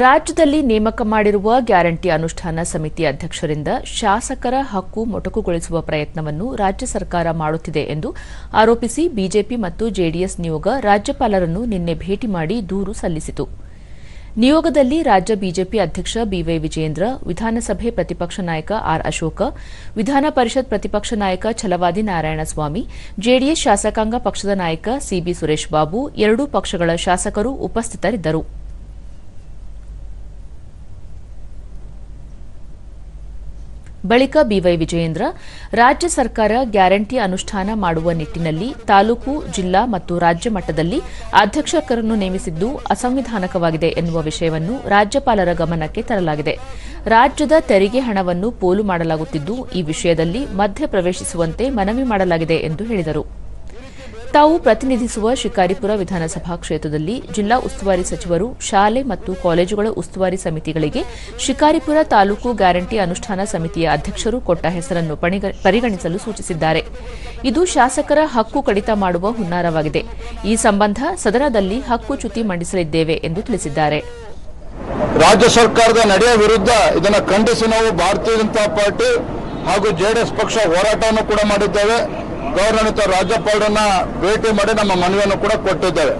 ರಾಜ್ಯದಲ್ಲಿ ನೇಮಕ ಮಾಡಿರುವ ಗ್ಯಾರಂಟಿ ಅನುಷ್ಠಾನ ಸಮಿತಿ ಅಧ್ಯಕ್ಷರಿಂದ ಶಾಸಕರ ಹಕ್ಕು ಮೊಟಕುಗೊಳಿಸುವ ಪ್ರಯತ್ನವನ್ನು ರಾಜ್ಯ ಸರ್ಕಾರ ಮಾಡುತ್ತಿದೆ ಎಂದು ಆರೋಪಿಸಿ ಬಿಜೆಪಿ ಮತ್ತು ಜೆಡಿಎಸ್ ನಿಯೋಗ ರಾಜ್ಯಪಾಲರನ್ನು ನಿನ್ನೆ ಭೇಟಿ ಮಾಡಿ ದೂರು ಸಲ್ಲಿಸಿತು. ನಿಯೋಗದಲ್ಲಿ ರಾಜ್ಯ ಬಿಜೆಪಿ ಅಧ್ಯಕ್ಷ ಬಿವೈ ವಿಜೇಂದ್ರ ವಿಧಾನಸಭೆ ಪ್ರತಿಪಕ್ಷ ನಾಯಕ ಆರ್ ಅಶೋಕ, ವಿಧಾನ ಪರಿಷತ್ ಪ್ರತಿಪಕ್ಷ ನಾಯಕ ಛಲವಾದಿ ನಾರಾಯಣಸ್ವಾಮಿ, ಜೆಡಿಎಸ್ ಶಾಸಕಾಂಗ ಪಕ್ಷದ ನಾಯಕ ಸಿಬಿ ಸುರೇಶ್ ಬಾಬು, ಎರಡೂ ಪಕ್ಷಗಳ ಶಾಸಕರು ಉಪಸ್ಥಿತರಿದ್ದರು. ಬಳಿಕ ಬಿವೈ ವಿಜಯೇಂದ್ರ, ರಾಜ್ಯ ಸರ್ಕಾರ ಗ್ಯಾರಂಟಿ ಅನುಷ್ಠಾನ ಮಾಡುವ ನಿಟ್ಟಿನಲ್ಲಿ ತಾಲೂಕು, ಜಿಲ್ಲಾ ಮತ್ತು ರಾಜ್ಯ ಮಟ್ಟದಲ್ಲಿ ಅಧ್ಯಕ್ಷಕರನ್ನು ನೇಮಿಸಿದ್ದು ಅಸಂವಿಧಾನಕವಾಗಿದೆ ಎನ್ನುವ ವಿಷಯವನ್ನು ರಾಜ್ಯಪಾಲರ ಗಮನಕ್ಕೆ ತರಲಾಗಿದೆ. ರಾಜ್ಯದ ತೆರಿಗೆ ಹಣವನ್ನು ಪೋಲು ಮಾಡಲಾಗುತ್ತಿದ್ದು, ಈ ವಿಷಯದಲ್ಲಿ ಮಧ್ಯ ಪ್ರವೇಶಿಸುವಂತೆ ಮನವಿ ಮಾಡಲಾಗಿದೆ ಎಂದು ಹೇಳಿದರು. ತಾವು ಪ್ರತಿನಿಧಿಸುವ ಶಿಕಾರಿಪುರ ವಿಧಾನಸಭಾ ಕ್ಷೇತ್ರದಲ್ಲಿ ಜಿಲ್ಲಾ ಉಸ್ತುವಾರಿ ಸಚಿವರು, ಶಾಲೆ ಮತ್ತು ಕಾಲೇಜುಗಳ ಉಸ್ತುವಾರಿ ಸಮಿತಿಗಳಿಗೆ ಶಿಕಾರಿಪುರ ತಾಲೂಕು ಗ್ಯಾರಂಟಿ ಅನುಷ್ಠಾನ ಸಮಿತಿಯ ಅಧ್ಯಕ್ಷರು ಕೊಟ್ಟ ಹೆಸರನ್ನು ಪರಿಗಣಿಸಲು ಸೂಚಿಸಿದ್ದಾರೆ. ಇದು ಶಾಸಕರ ಹಕ್ಕು ಕಡಿತ ಮಾಡುವ ಹುನ್ನಾರವಾಗಿದೆ. ಈ ಸಂಬಂಧ ಸದನದಲ್ಲಿ ಹಕ್ಕು ಚ್ಯುತಿ ಮಂಡಿಸಲಿದ್ದೇವೆ ಎಂದು ತಿಳಿಸಿದ್ದಾರೆ. ರಾಜ್ಯ ಸರ್ಕಾರದ ನಡೆಯ ವಿರುದ್ಧ ಇದನ್ನು ಖಂಡಿಸಿ ನಾವು ಭಾರತೀಯ ಜನತಾ ಪಾರ್ಟಿ ಹಾಗೂ ಜೆಡಿಎಸ್ ಪಕ್ಷ ಹೋರಾಟವನ್ನು ಕೂಡ ಮಾಡಿದ್ದೇವೆ. ಗೌರವಾನ್ವಿತ ರಾಜ್ಯಪಾಲರನ್ನ ಭೇಟಿ ಮಾಡಿ ನಮ್ಮ ಮನವಿಯನ್ನು ಕೂಡ ಕೊಟ್ಟಿದ್ದೇವೆ.